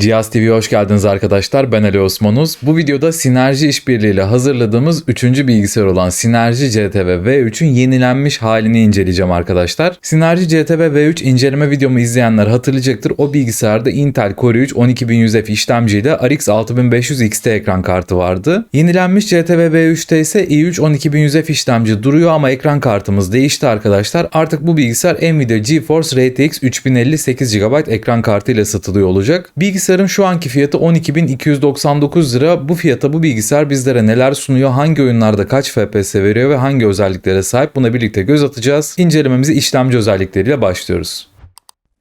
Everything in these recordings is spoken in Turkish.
Cihaz TV'ye hoş geldiniz arkadaşlar. Ben Ali Osmanuz. Bu videoda Sinerji işbirliğiyle hazırladığımız 3. bilgisayar olan Sinerji CTV V3'ün yenilenmiş halini inceleyeceğim arkadaşlar. Sinerji CTV V3 inceleme videomu izleyenler hatırlayacaktır. O bilgisayarda Intel Core 3 12100F işlemciyle RX 6500 XT ekran kartı vardı. Yenilenmiş CTV V3'te ise i3 12100F işlemci duruyor ama ekran kartımız değişti arkadaşlar. Artık bu bilgisayar Nvidia GeForce RTX 3050 8 GB ekran kartı ile satılıyor olacak. Bilgisayar Bilgisayarın şu anki fiyatı 12.299 lira. Bu fiyata bu bilgisayar bizlere neler sunuyor, hangi oyunlarda kaç FPS veriyor ve hangi özelliklere sahip buna birlikte göz atacağız. İncelememizi işlemci özellikleriyle başlıyoruz.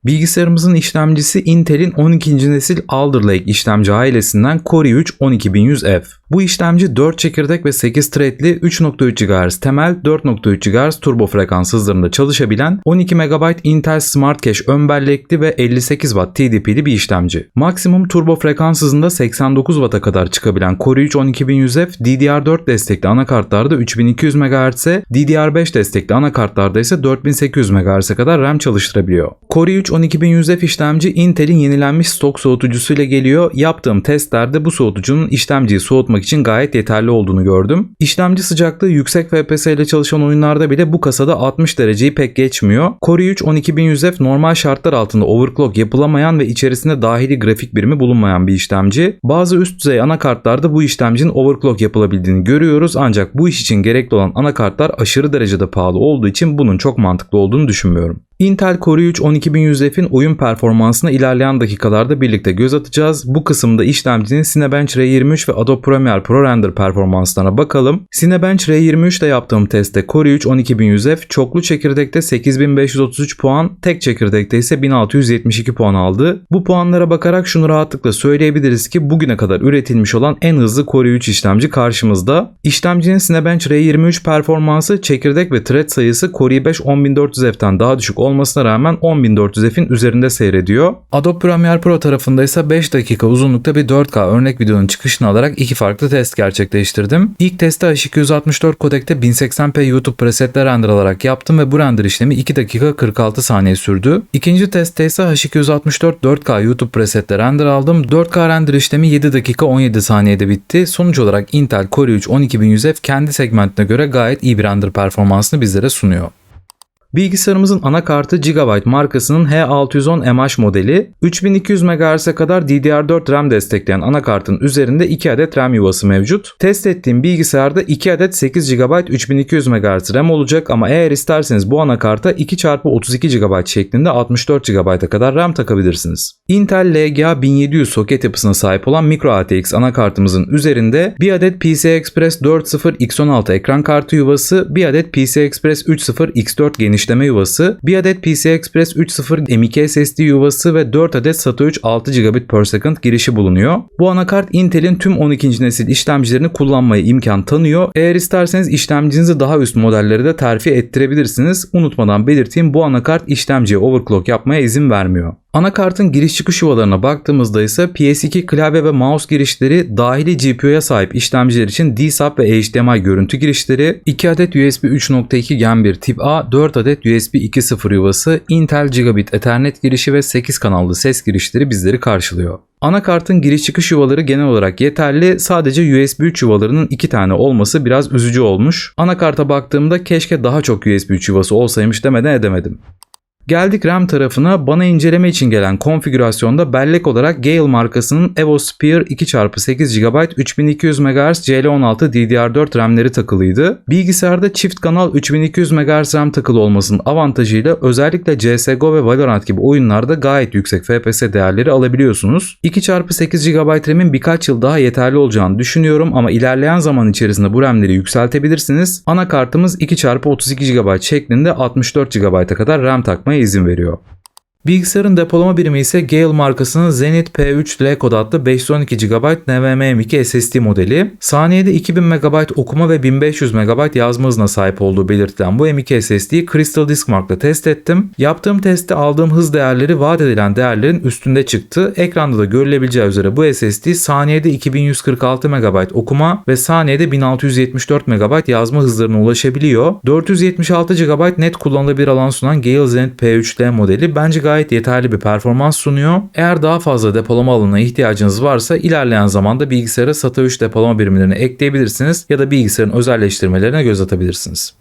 Bilgisayarımızın işlemcisi Intel'in 12. nesil Alder Lake işlemci ailesinden Core i3 12100F. Bu işlemci 4 çekirdek ve 8 threadli 3.3 GHz temel 4.3 GHz turbo frekans hızlarında çalışabilen 12 MB Intel Smart Cache ön bellekli ve 58 Watt TDP'li bir işlemci. Maksimum turbo frekans hızında 89 Watt'a kadar çıkabilen Core i3 12100F DDR4 destekli anakartlarda 3200 MHz'e, DDR5 destekli anakartlarda ise 4800 MHz'e kadar RAM çalıştırabiliyor. Core i3 12100F işlemci Intel'in yenilenmiş stok soğutucusuyla geliyor. Yaptığım testlerde bu soğutucunun işlemciyi soğutmak için gayet yeterli olduğunu gördüm. İşlemci sıcaklığı yüksek FPS ile çalışan oyunlarda bile bu kasada 60 dereceyi pek geçmiyor. Core i3 12100F normal şartlar altında overclock yapılamayan ve içerisinde dahili grafik birimi bulunmayan bir işlemci. Bazı üst düzey anakartlarda bu işlemcinin overclock yapılabildiğini görüyoruz ancak bu iş için gerekli olan anakartlar aşırı derecede pahalı olduğu için bunun çok mantıklı olduğunu düşünmüyorum. Intel Core i3 12100F'in oyun performansına ilerleyen dakikalarda birlikte göz atacağız. Bu kısımda işlemcinin Cinebench R23 ve Adobe Premiere Pro Render performanslarına bakalım. Cinebench R23 ile yaptığım testte Core i3 12100F çoklu çekirdekte 8533 puan, tek çekirdekte ise 1672 puan aldı. Bu puanlara bakarak şunu rahatlıkla söyleyebiliriz ki bugüne kadar üretilmiş olan en hızlı Core i3 işlemci karşımızda. İşlemcinin Cinebench R23 performansı çekirdek ve thread sayısı Core i5 10400F'ten daha düşük olmasına rağmen 10400F'in üzerinde seyrediyor. Adobe Premiere Pro tarafında ise 5 dakika uzunlukta bir 4K örnek videonun çıkışını alarak iki farklı test gerçekleştirdim. İlk testi H264 kodekte 1080p YouTube presetler render alarak yaptım ve bu render işlemi 2 dakika 46 saniye sürdü. İkinci testte ise H264 4K YouTube presetle render aldım. 4K render işlemi 7 dakika 17 saniyede bitti. Sonuç olarak Intel Core i3 12100F kendi segmentine göre gayet iyi bir render performansını bizlere sunuyor. Bilgisayarımızın anakartı Gigabyte markasının H610MH modeli. 3200 MHz'e kadar DDR4 RAM destekleyen anakartın üzerinde 2 adet RAM yuvası mevcut. Test ettiğim bilgisayarda 2 adet 8 GB 3200 MHz RAM olacak ama eğer isterseniz bu anakarta 2x32 GB şeklinde 64 GB'a kadar RAM takabilirsiniz. Intel LGA 1700 soket yapısına sahip olan Micro ATX anakartımızın üzerinde bir adet PCI Express 4.0 X16 ekran kartı yuvası, bir adet PCI Express 3.0 X4 geniş genişleme yuvası, bir adet PCI Express 3.0 M.2 SSD yuvası ve 4 adet SATA 3 6 GB per second girişi bulunuyor. Bu anakart Intel'in tüm 12. nesil işlemcilerini kullanmaya imkan tanıyor. Eğer isterseniz işlemcinizi daha üst modellere de terfi ettirebilirsiniz. Unutmadan belirteyim bu anakart işlemciye overclock yapmaya izin vermiyor. Anakartın giriş çıkış yuvalarına baktığımızda ise PS2 klavye ve mouse girişleri dahili GPU'ya sahip işlemciler için DSAP ve HDMI görüntü girişleri, 2 adet USB 3.2 Gen 1 tip A, 4 adet USB 2.0 yuvası, Intel Gigabit Ethernet girişi ve 8 kanallı ses girişleri bizleri karşılıyor. Anakartın giriş çıkış yuvaları genel olarak yeterli. Sadece USB 3 yuvalarının 2 tane olması biraz üzücü olmuş. Anakarta baktığımda keşke daha çok USB 3 yuvası olsaymış demeden edemedim. Geldik RAM tarafına. Bana inceleme için gelen konfigürasyonda bellek olarak Gale markasının Evo Spear 2x8 GB 3200 MHz CL16 DDR4 RAM'leri takılıydı. Bilgisayarda çift kanal 3200 MHz RAM takılı olmasının avantajıyla özellikle CSGO ve Valorant gibi oyunlarda gayet yüksek FPS değerleri alabiliyorsunuz. 2x8 GB RAM'in birkaç yıl daha yeterli olacağını düşünüyorum ama ilerleyen zaman içerisinde bu RAM'leri yükseltebilirsiniz. Anakartımız 2x32 GB şeklinde 64 GB'a kadar RAM takmaya izin veriyor. Bilgisayarın depolama birimi ise Gale markasının Zenith P3 L kod adlı 512 GB NVMe2 SSD modeli. Saniyede 2000 MB okuma ve 1500 MB yazma hızına sahip olduğu belirtilen bu M2 SSD'yi Crystal Disk Mark'la test ettim. Yaptığım testte aldığım hız değerleri vaat edilen değerlerin üstünde çıktı. Ekranda da görülebileceği üzere bu SSD saniyede 2146 MB okuma ve saniyede 1674 MB yazma hızlarına ulaşabiliyor. 476 GB net kullanılabilir alan sunan Gale Zenith P3 L modeli bence gayet gayet yeterli bir performans sunuyor. Eğer daha fazla depolama alanına ihtiyacınız varsa ilerleyen zamanda bilgisayara SATA 3 depolama birimlerini ekleyebilirsiniz ya da bilgisayarın özelleştirmelerine göz atabilirsiniz.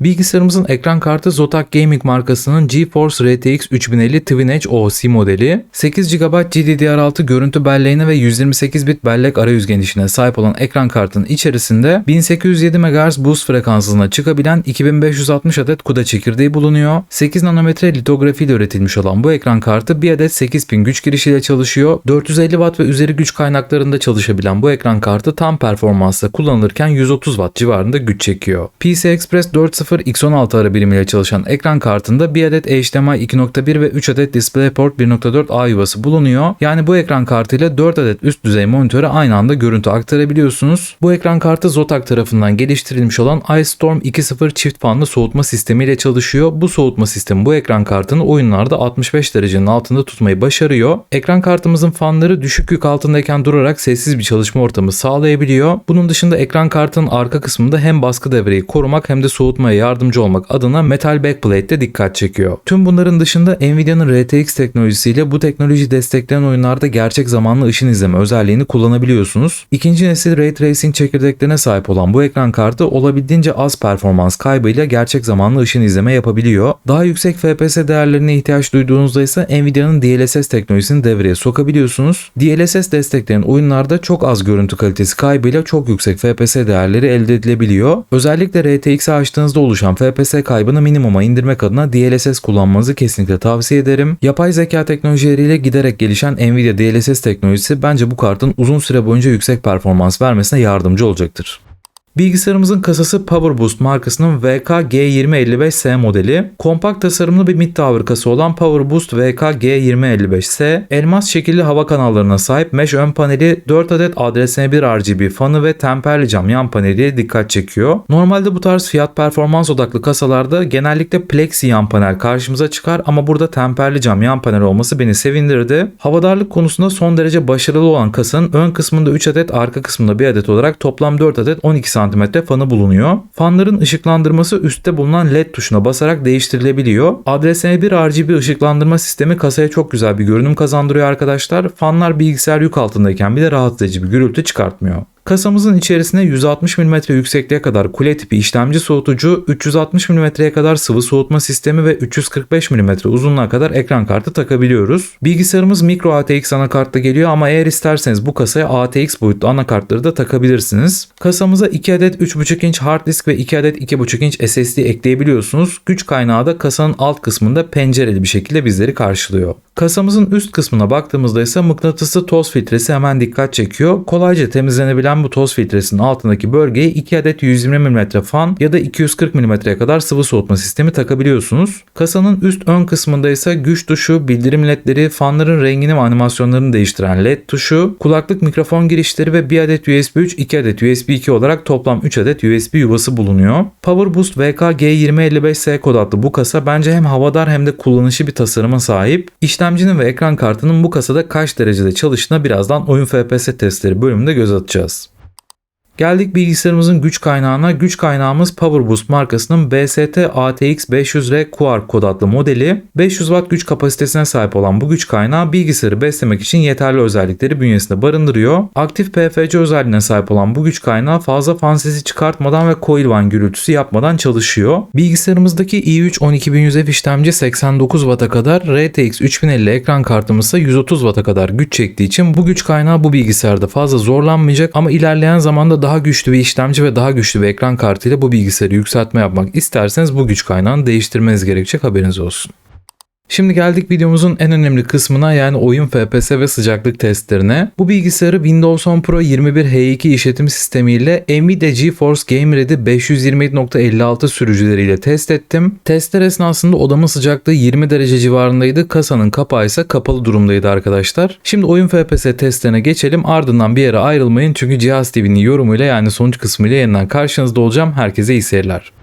Bilgisayarımızın ekran kartı Zotac Gaming markasının GeForce RTX 3050 Twin Edge OC modeli. 8 GB GDDR6 görüntü belleğine ve 128 bit bellek arayüz genişliğine sahip olan ekran kartının içerisinde 1807 MHz boost frekansına çıkabilen 2560 adet CUDA çekirdeği bulunuyor. 8 nanometre litografi ile üretilmiş olan bu ekran kartı bir adet 8000 güç girişiyle çalışıyor. 450 Watt ve üzeri güç kaynaklarında çalışabilen bu ekran kartı tam performansla kullanılırken 130 Watt civarında güç çekiyor. PCI Express 4.0 X16 ara birimiyle çalışan ekran kartında bir adet HDMI 2.1 ve 3 adet DisplayPort 1.4 A yuvası bulunuyor. Yani bu ekran kartıyla 4 adet üst düzey monitöre aynı anda görüntü aktarabiliyorsunuz. Bu ekran kartı Zotac tarafından geliştirilmiş olan iStorm 2.0 çift fanlı soğutma sistemiyle çalışıyor. Bu soğutma sistemi bu ekran kartını oyunlarda 65 derecenin altında tutmayı başarıyor. Ekran kartımızın fanları düşük yük altındayken durarak sessiz bir çalışma ortamı sağlayabiliyor. Bunun dışında ekran kartının arka kısmında hem baskı devreyi korumak hem de soğutmaya yardımcı olmak adına metal backplate de dikkat çekiyor. Tüm bunların dışında Nvidia'nın RTX teknolojisiyle bu teknoloji destekleyen oyunlarda gerçek zamanlı ışın izleme özelliğini kullanabiliyorsunuz. İkinci nesil Ray Tracing çekirdeklerine sahip olan bu ekran kartı olabildiğince az performans kaybıyla gerçek zamanlı ışın izleme yapabiliyor. Daha yüksek FPS değerlerine ihtiyaç duyduğunuzda ise Nvidia'nın DLSS teknolojisini devreye sokabiliyorsunuz. DLSS destekleyen oyunlarda çok az görüntü kalitesi kaybıyla çok yüksek FPS değerleri elde edilebiliyor. Özellikle RTX'i açtığınızda oluşan FPS kaybını minimuma indirmek adına DLSS kullanmanızı kesinlikle tavsiye ederim. Yapay zeka teknolojileriyle giderek gelişen Nvidia DLSS teknolojisi bence bu kartın uzun süre boyunca yüksek performans vermesine yardımcı olacaktır. Bilgisayarımızın kasası PowerBoost markasının VK-G2055S modeli. Kompakt tasarımlı bir mid tower kasa olan PowerBoost VK-G2055S, elmas şekilli hava kanallarına sahip mesh ön paneli, 4 adet ADSN1 RGB fanı ve temperli cam yan paneliyle dikkat çekiyor. Normalde bu tarz fiyat performans odaklı kasalarda genellikle plexi yan panel karşımıza çıkar ama burada temperli cam yan panel olması beni sevindirdi. Havadarlık konusunda son derece başarılı olan kasanın ön kısmında 3 adet, arka kısmında 1 adet olarak toplam 4 adet 12 cm fanı bulunuyor. Fanların ışıklandırması üstte bulunan LED tuşuna basarak değiştirilebiliyor. ADSN1 RGB ışıklandırma sistemi kasaya çok güzel bir görünüm kazandırıyor arkadaşlar. Fanlar bilgisayar yük altındayken bile rahatsız edici bir gürültü çıkartmıyor. Kasamızın içerisine 160 mm yüksekliğe kadar kule tipi işlemci soğutucu, 360 mm'ye kadar sıvı soğutma sistemi ve 345 mm uzunluğa kadar ekran kartı takabiliyoruz. Bilgisayarımız micro ATX anakartla geliyor ama eğer isterseniz bu kasaya ATX boyutlu anakartları da takabilirsiniz. Kasamıza 2 adet 3.5 inç hard disk ve 2 adet 2.5 inç SSD ekleyebiliyorsunuz. Güç kaynağı da kasanın alt kısmında pencereli bir şekilde bizleri karşılıyor. Kasamızın üst kısmına baktığımızda ise mıknatıslı toz filtresi hemen dikkat çekiyor. Kolayca temizlenebilen bu toz filtresinin altındaki bölgeye 2 adet 120 mm fan ya da 240 mm'ye kadar sıvı soğutma sistemi takabiliyorsunuz. Kasanın üst ön kısmında ise güç tuşu, bildirim ledleri, fanların rengini ve animasyonlarını değiştiren led tuşu, kulaklık mikrofon girişleri ve 1 adet USB 3, 2 adet USB 2 olarak toplam 3 adet USB yuvası bulunuyor. PowerBoost VK-G2055S kod adlı bu kasa bence hem havadar hem de kullanışlı bir tasarıma sahip. İşlemcinin ve ekran kartının bu kasada kaç derecede çalıştığına birazdan oyun FPS testleri bölümünde göz atacağız. Geldik bilgisayarımızın güç kaynağına. Güç kaynağımız PowerBoost markasının BST ATX 500R Quark kod adlı modeli. 500 Watt güç kapasitesine sahip olan bu güç kaynağı bilgisayarı beslemek için yeterli özellikleri bünyesinde barındırıyor. Aktif PFC özelliğine sahip olan bu güç kaynağı fazla fan sesi çıkartmadan ve coil van gürültüsü yapmadan çalışıyor. Bilgisayarımızdaki i3 12100F işlemci 89 Watt'a kadar, RTX 3050 ekran kartımız ise 130 Watt'a kadar güç çektiği için bu güç kaynağı bu bilgisayarda fazla zorlanmayacak ama ilerleyen zamanda daha güçlü bir işlemci ve daha güçlü bir ekran kartıyla bu bilgisayarı yükseltme yapmak isterseniz bu güç kaynağını değiştirmeniz gerekecek haberiniz olsun. Şimdi geldik videomuzun en önemli kısmına yani oyun FPS ve sıcaklık testlerine. Bu bilgisayarı Windows 10 Pro 21H2 işletim sistemiyle Nvidia GeForce Game Ready 527.56 sürücüleriyle test ettim. Testler esnasında odamın sıcaklığı 20 derece civarındaydı. Kasanın kapağı ise kapalı durumdaydı arkadaşlar. Şimdi oyun FPS testlerine geçelim. Ardından bir yere ayrılmayın çünkü Cihaz TV'nin yorumuyla yani sonuç kısmıyla yeniden karşınızda olacağım. Herkese iyi seyirler.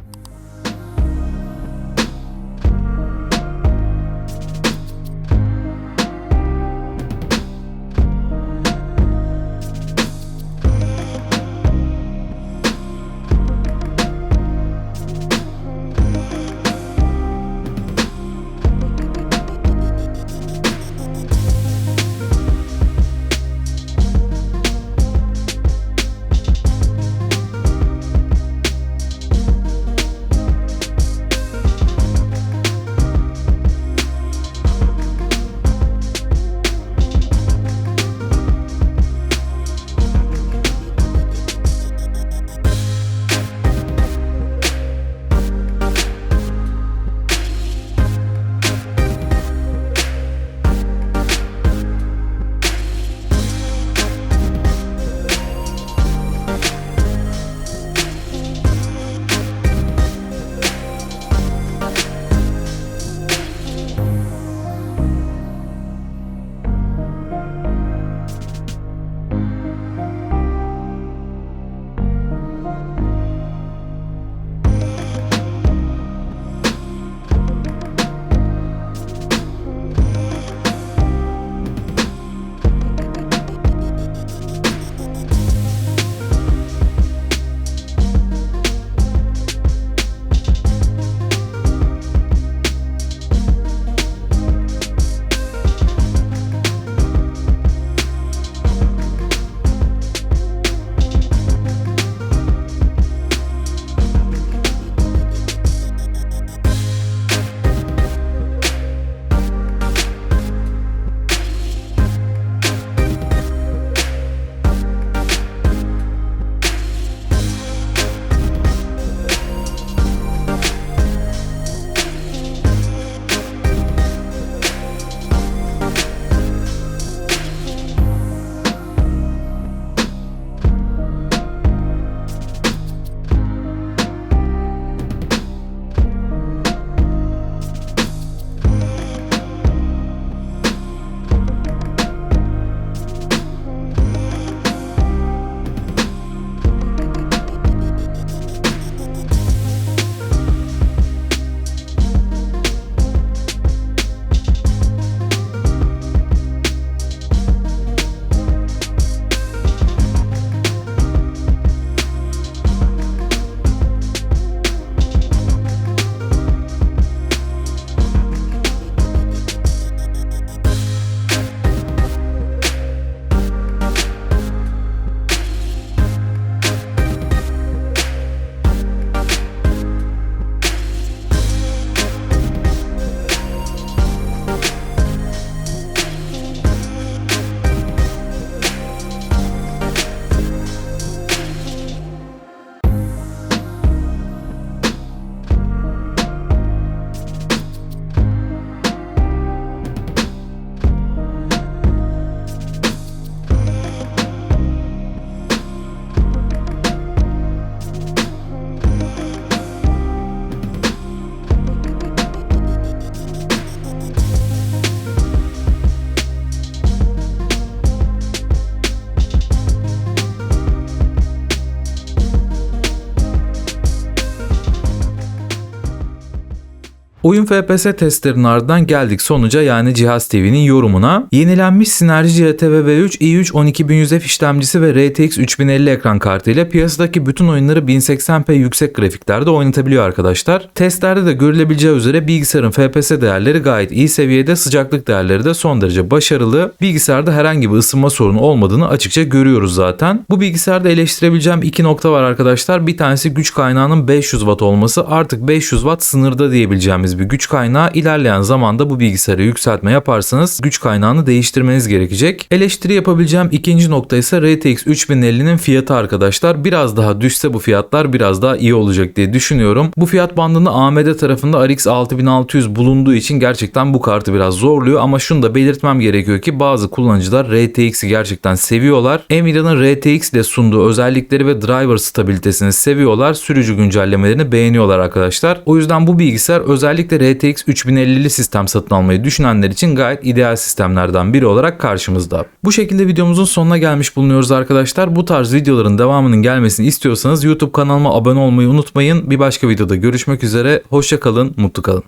Oyun FPS testlerinin ardından geldik sonuca yani Cihaz TV'nin yorumuna. Yenilenmiş Synergy GTV V3 i3 12100F işlemcisi ve RTX 3050 ekran kartıyla piyasadaki bütün oyunları 1080p yüksek grafiklerde oynatabiliyor arkadaşlar. Testlerde de görülebileceği üzere bilgisayarın FPS değerleri gayet iyi seviyede, sıcaklık değerleri de son derece başarılı. Bilgisayarda herhangi bir ısınma sorunu olmadığını açıkça görüyoruz zaten. Bu bilgisayarda eleştirebileceğim iki nokta var arkadaşlar. Bir tanesi güç kaynağının 500 watt olması. Artık 500 watt sınırda diyebileceğimiz bir güç kaynağı. İlerleyen zamanda bu bilgisayarı yükseltme yaparsanız güç kaynağını değiştirmeniz gerekecek. Eleştiri yapabileceğim ikinci nokta ise RTX 3050'nin fiyatı arkadaşlar. Biraz daha düşse bu fiyatlar biraz daha iyi olacak diye düşünüyorum. Bu fiyat bandında AMD tarafında RX 6600 bulunduğu için gerçekten bu kartı biraz zorluyor ama şunu da belirtmem gerekiyor ki bazı kullanıcılar RTX'i gerçekten seviyorlar. Nvidia'nın RTX ile sunduğu özellikleri ve driver stabilitesini seviyorlar. Sürücü güncellemelerini beğeniyorlar arkadaşlar. O yüzden bu bilgisayar özellikle RTX 3050'li sistem satın almayı düşünenler için gayet ideal sistemlerden biri olarak karşımızda. Bu şekilde videomuzun sonuna gelmiş bulunuyoruz arkadaşlar. Bu tarz videoların devamının gelmesini istiyorsanız YouTube kanalıma abone olmayı unutmayın. Bir başka videoda görüşmek üzere. Hoşça kalın, mutlu kalın.